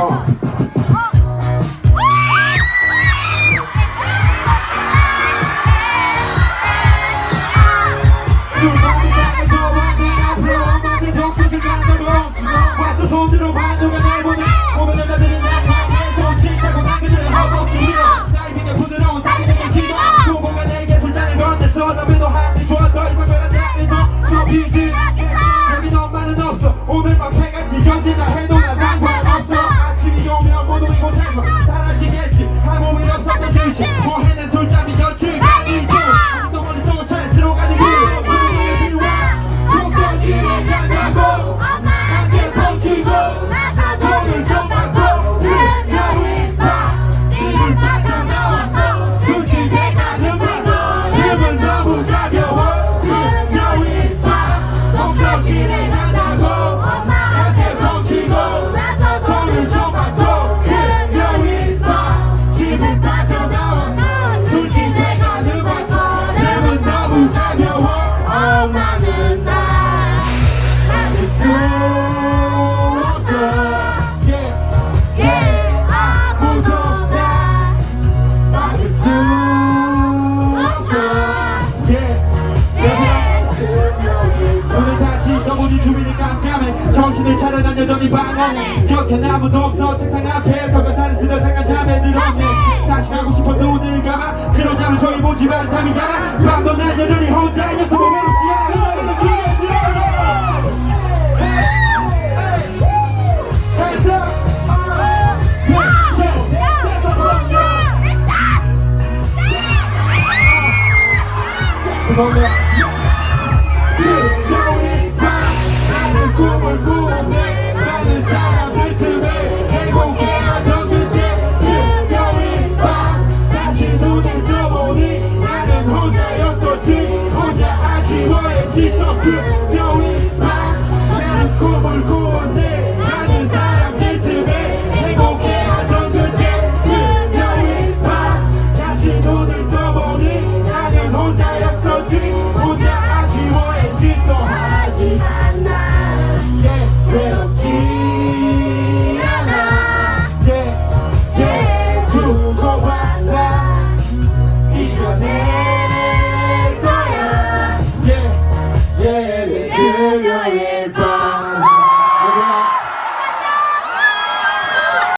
어. 이곳에서 사라지겠지. 아무 일 없었던 듯이 뭐 해낸 술잠이 며칠 아니죠 아직도 머릿속은 스트레스로 가는 길 독서실에 간다고 함께 정신을 차려 난 여전히 방황해 곁에 아무도 없어 책상 앞에 서가사를 쓰다 잠깐 잠에 들었네 다시 가고 싶어도 오늘 가봐 들어잠을 저기 보지만 잠이 가나 밤도 난 여전히 혼자 이 녀석 보면 웃지 않아 너를 기가 들어 감사합니다. 눈을 떠보니 나는 혼자였었지. 혼자 아쉬워했지 서그 뼈위 나는 꿈을 꾸었네. 많은 사람들 틈에 행복해하던 그때 그 뼈위 다시 눈을 떠보니 나는 혼자였었지. 혼자 아쉬워했지 또 하지만 Giant Bomb!